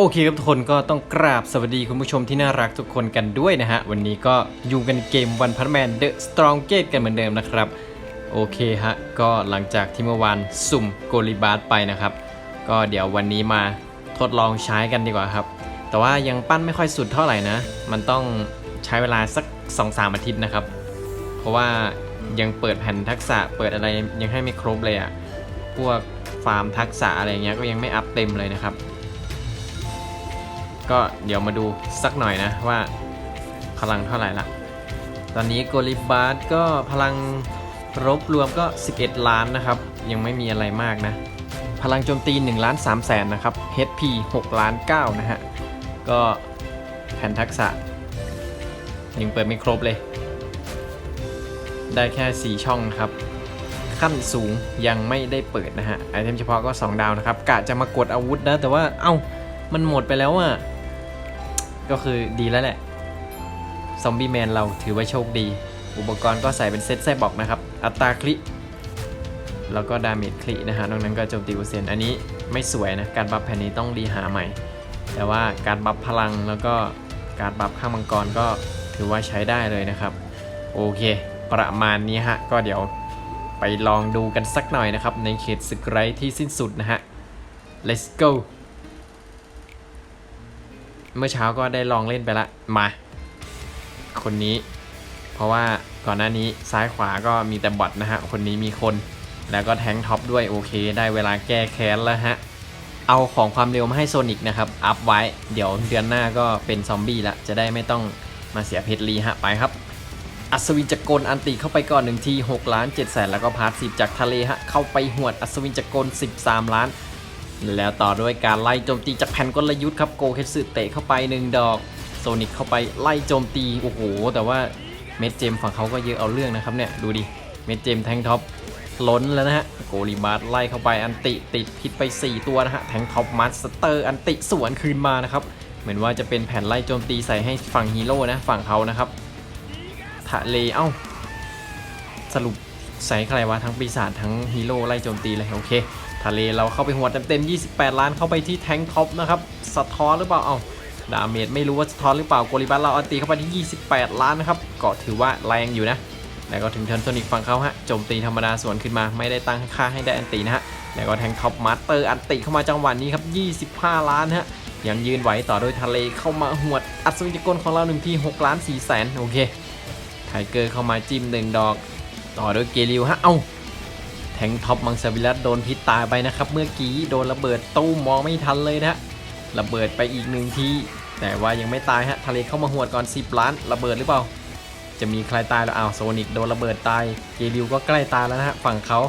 โอเคครับทุกคนก็ต้องกราบสวัสดีคุณผู้ชมที่น่ารักทุกคนกันด้วยนะฮะ วันนี้ก็อยู่กันเกมวันพันแมนเดอะสตรองเกตกันเหมือนเดิมนะครับ โอเคฮะ ก็หลังจากที่เมื่อวานสุ่มโกลิบาร์ไปนะครับ ก็เดี๋ยววันนี้มาทดลองใช้กันดีกว่าครับ แต่ว่ายังปั้นไม่ค่อยสุดเท่าไหร่นะ มันต้องใช้เวลาสัก 2-3 อาทิตย์นะครับ เพราะว่ายังเปิดแผ่นทักษะเปิดอะไรยังให้ไม่ครบเลยอะพวกฟาร์มทักษะอะไรเงี้ยก็ยังไม่อัพเต็มเลยนะครับ ก็เดี๋ยวมาดูสักหน่อยนะว่าพลังเท่าไหร่ละ ตอนนี้โกลิบาร์ดก็พลังรบรวมก็ 11 ล้านนะครับ ยังไม่มีอะไรมากนะ พลังโจมตี1ล้าน3แสนนะครับ HP 6ล้าน9นะฮะ ก็แผ่นทักษะยังเปิดไม่ครบเลย ได้แค่ 4 ช่องนะครับ ขั้นสูงยังไม่ได้เปิดนะฮะไอเทมเฉพาะก็ 2 ดาวนะครับกะจะมากดอาวุธนะ แต่ว่าเอ้ามันหมดไปแล้วอะ ก็คือดีแล้วแหละ ซอมบี้แมนเราถือว่าโชคดี อุปกรณ์ก็ใส่เป็นเซตไส้บอกนะครับ อัตราคลิแล้วก็ดาเมจคลินะฮะนอกนั้นก็โจมตีเปอร์เซ็นต์อันนี้ไม่สวยนะ การบัฟแผ่นนี้ต้องรีหาใหม่ แต่ว่าการบัฟพลังแล้วก็การบัฟข้างมังกรก็ถือว่าใช้ได้เลยนะครับ โอเค ประมาณนี้ฮะ ก็เดี๋ยวไปลองดูกันสักหน่อยนะครับ ในเขตศึกไรที่สิ้นสุดนะฮะ let's go เมื่อเช้าก็ได้ลองเล่นไปละ มา คนนี้ เพราะว่าก่อนหน้านี้ซ้ายขวาก็มีแต่บอทนะฮะ คนนี้มีคน แล้วก็แทงท็อปด้วยโอเค ได้เวลาแก้แค้นแล้วฮะ เอาของความเร็วมาให้โซนิกนะครับ อัพไว้ เดี๋ยวเดือนหน้าก็เป็นซอมบี้ละ จะได้ไม่ต้องมาเสียเพชรลีฮะ ไปครับ อัศวินจักรกลอันติเข้าไปก่อนหนึ่งที6ล้าน7แสนแล้วก็พาร์ทสิจากทะเลฮะ เข้าไปหวดอัศวินจักรกล13 ล้าน แล้วต่อด้วยการไล่โจมตีจากแผ่นกลยุทธ์ครับโกเคสึเตะเข้าไป 1 ดอกโซนิกเข้าไปไล่โจมตีโอ้โหแต่ว่าเมดเจมฝั่งเขาก็เยอะเอาเรื่องนะครับเนี่ยดูดิเมดเจมแทงท็อปล้นแล้วนะฮะโกลิบาร์ไล่เข้าไปอันติติดพิษไป 4 ตัวนะฮะแทงท็อปมาสเตอร์อันติสวนคืนมานะครับเหมือนว่าจะเป็นแผ่นไล่โจมตีใส่ให้ฝั่งฮีโร่นะฝั่งเขานะครับทะเลเอ้าสรุปใส่ใครวะทั้งปีศาจทั้งฮีโร่ไล่โจมตีเลยโอเค ทะเลเราเข้าไปหัวเต็มๆ28 ล้านเข้าไปที่แทงท็อปนะครับสะท้อนหรือเปล่าเอาดาเมจไม่รู้ว่าสะท้อนหรือเปล่าโกลิบัสเราอันตีเข้าไปที่ 28 ล้านนะครับก็ถือว่าแรงอยู่นะแล้วก็ถึงเทิร์นโซนิกฝั่งเขาฮะโจมตีธรรมดาสวนขึ้นมาไม่ได้ตั้งค่าให้ได้อันตีนะฮะแล้วก็แทงท็อปมาสเตอร์อันติเข้ามาจังหวะนี้ครับ 25 ล้านฮะยังยืนไหวต่อโดยทะเลเข้ามาหวดอัศวินจกรกลของเราหนึ่งที่6ล้าน4แสนโอเคไทเกอร์เข้ามาจิ้มหนึ่งดอก ต่อโดยเกลิวฮะเอ้า แทงท็อปมังสวิรัตโดนพิษตายไปนะครับ เมื่อกี้โดนระเบิดตู้มองไม่ทันเลยนะฮะระเบิดไปอีกหนึ่งทีแต่ว่ายังไม่ตายฮะทะเลเข้ามาหวดก่อน 10 ล้านระเบิดหรือเปล่า จะมีใครตายแล้วอ้าวโซนิกโดนระเบิดตายเกลิวก็ใกล้ตายแล้วนะฮะฝั่งเขา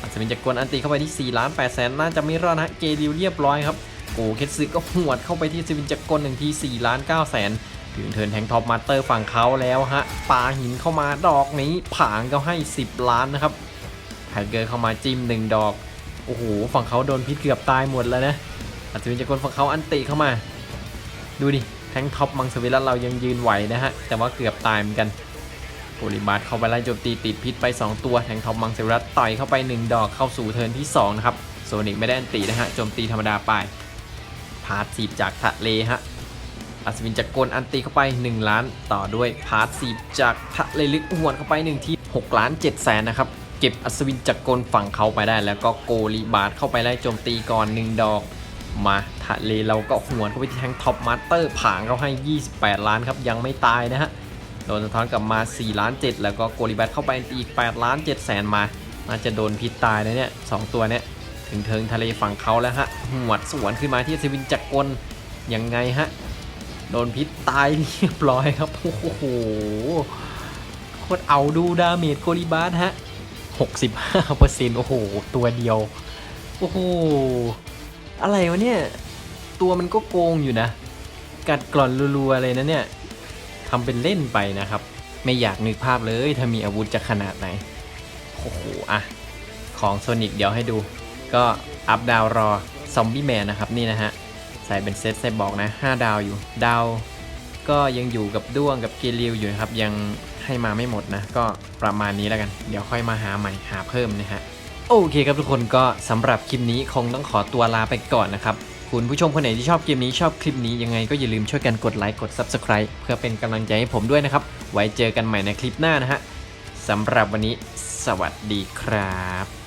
อาจจะเป็นจักรกลอันตีเข้าไปที่4ล้าน8แสนน่าจะไม่รอดนะฮะเกลิวเรียบร้อยครับโกเคสซึก็หวดเข้าไปที่สวินจักรกลหนึ่งที่4ล้าน9แสนถึงเทินแทงท็อปมาสเตอร์ฝั่งเขาแล้วฮะปาหินเข้ามาดอกนี้ผางก็ให้ 10 ล้านนะครับ ไทเกอร์เข้ามาจิ้ม1ดอก โอ้โห ฝั่งเขาโดนพิษเกือบตายหมดแล้วนะอัศวินจักรกลฝั่งเขาอันติเข้ามา ดูดิ แทงท็อปมังสวิรัตเรายังยืนไหวนะฮะ แต่ว่าเกือบตายเหมือนกันโกลิบาร์เข้าไปไล่โจมตีติดพิษไป 2 ตัว แทงท็อปมังสวิรัตต่อยเข้าไป 1 ดอก เข้าสู่เทิร์นที่ 2 นะครับ โซนิกไม่ได้อันตินะฮะ โจมตีธรรมดาไป พาร์ทสีจากทะเลฮะ อัศวินจักรกลอันตีเข้าไป 1 ล้าน ต่อด้วยพาร์ทสีจากทะเลลึกหวนเข้าไป1ที่6ล้าน7แสนนะครับ เก็บอัศวินจักรกลฝั่งเขาไปได้ แล้วก็โกลีบาร์เข้าไปไล่โจมตีก่อน 1 ดอก มาทะเลเราก็หวนเข้าไปที่แทงท็อปมาสเตอร์ผางเขาให้ 28 ล้านครับ ยังไม่ตายนะฮะโดนสะท้อนกลับมา4ล้าน7แล้วก็โกลีบาร์เข้าไปอีก8ล้าน7แสนมาน่าจะโดนพิษตายนะเนี่ยสองตัวเนี้ยถึงเทิงทะเลฝั่งเขาแล้วฮะหวดสวนขึ้นมาที่อัศวินจักรกลยังไงฮะโดนพิษตายเรียบร้อยครับโอ้โหโคตรเอาดูดาเมจโกลิบาสฮะ 65%โอ้โห ตัวเดียว โอ้โห อะไรวะเนี่ย ตัวมันก็โกงอยู่นะ กัดกร่อนรัวๆเลยนะเนี่ยทำเป็นเล่นไปนะครับ ไม่อยากนึกภาพเลยถ้ามีอาวุธจะขนาดไหน โอ้โห อะ ของโซนิกเดี๋ยวให้ดู ก็อัพดาวรอซอมบี้แมนนะครับนี่นะฮะ ใส่เป็นเซตใส่บอกนะ 5 ดาวอยู่ ดาวก็ยังอยู่กับด้วงกับเกลิวอยู่นะครับยัง ให้มาไม่หมดนะ ก็ประมาณนี้แล้วกัน เดี๋ยวค่อยมาหาใหม่หาเพิ่มนะฮะโอเคครับทุกคนก็สำหรับคลิปนี้คงต้องขอตัวลาไปก่อนนะครับคุณผู้ชมคนไหนที่ชอบเกมนี้ชอบคลิปนี้ยังไงก็อย่าลืมช่วยกันกดไลค์กด Subscribe เพื่อเป็นกำลังใจให้ผมด้วยนะครับ ไว้เจอกันใหม่ในคลิปหน้านะฮะสำหรับวันนี้ สวัสดีครับ